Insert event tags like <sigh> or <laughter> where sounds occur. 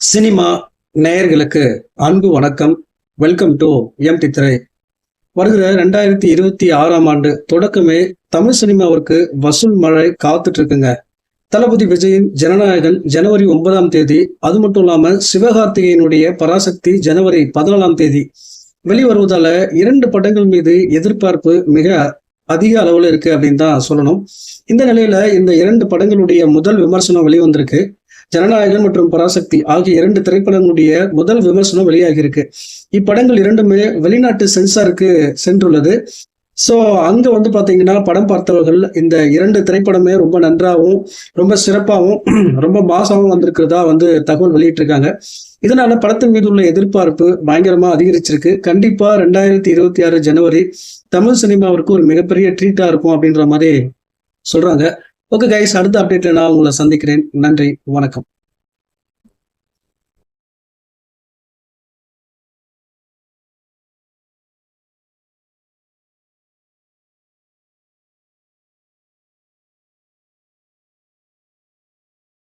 Cinema நேயர்களுக்கு அன்பு வணக்கம். வெல்கம் டு எம்டி திரை வருகிற ரெண்டாயிரத்தி இருபத்தி ஆறாம் ஆண்டு தொடக்கமே தமிழ் சினிமாவிற்கு வசூல் மழை காத்துட்டு இருக்குங்க தளபதி விஜயின் ஜனநாயகன் ஜனவரி ஒன்பதாம் தேதி அது மட்டும் இல்லாம சிவகார்த்திகேயனுடைய பராசக்தி ஜனவரி பதினாலாம் தேதி. வெளிவருவதால இரண்டு படங்கள் மீது எதிர்பார்ப்பு மிக அதிக அளவில் இருக்கு அப்படின்னு தான் சொல்லணும். இந்த நிலையில இந்த இரண்டு படங்களுடைய முதல் விமர்சனம் வெளிவந்திருக்கு. ஜனநாயகம் மற்றும் பராசக்தி ஆகிய இரண்டு திரைப்படங்களுடைய முதல் விமர்சனம் வெளியாகி இருக்கு இப்படங்கள் இரண்டுமே வெளிநாட்டு சென்சாருக்கு சென்றுள்ளது. ஸோ அங்கே வந்து பார்த்தீங்கன்னா படம் பார்த்தவர்கள் இந்த இரண்டு திரைப்படமே ரொம்ப நன்றாகவும் ரொம்ப சிறப்பாகவும் <clears throat> ரொம்ப மாசாகவும் வந்திருக்கிறதா வந்து தகவல் வெளியிட்டிருக்காங்க. இதனால படத்தின் மீது உள்ள எதிர்பார்ப்பு பயங்கரமாக அதிகரிச்சிருக்கு. கண்டிப்பாக ரெண்டாயிரத்தி இருபத்தி ஆறு ஜனவரி தமிழ் சினிமாவிற்கு ஒரு மிகப்பெரிய ட்ரீட்டாக இருக்கும் அப்படின்ற மாதிரி சொல்கிறாங்க ஓகே கைஸ் அடுத்த அப்டேட்ல நான் உங்களை சந்திக்கிறேன். நன்றி வணக்கம்.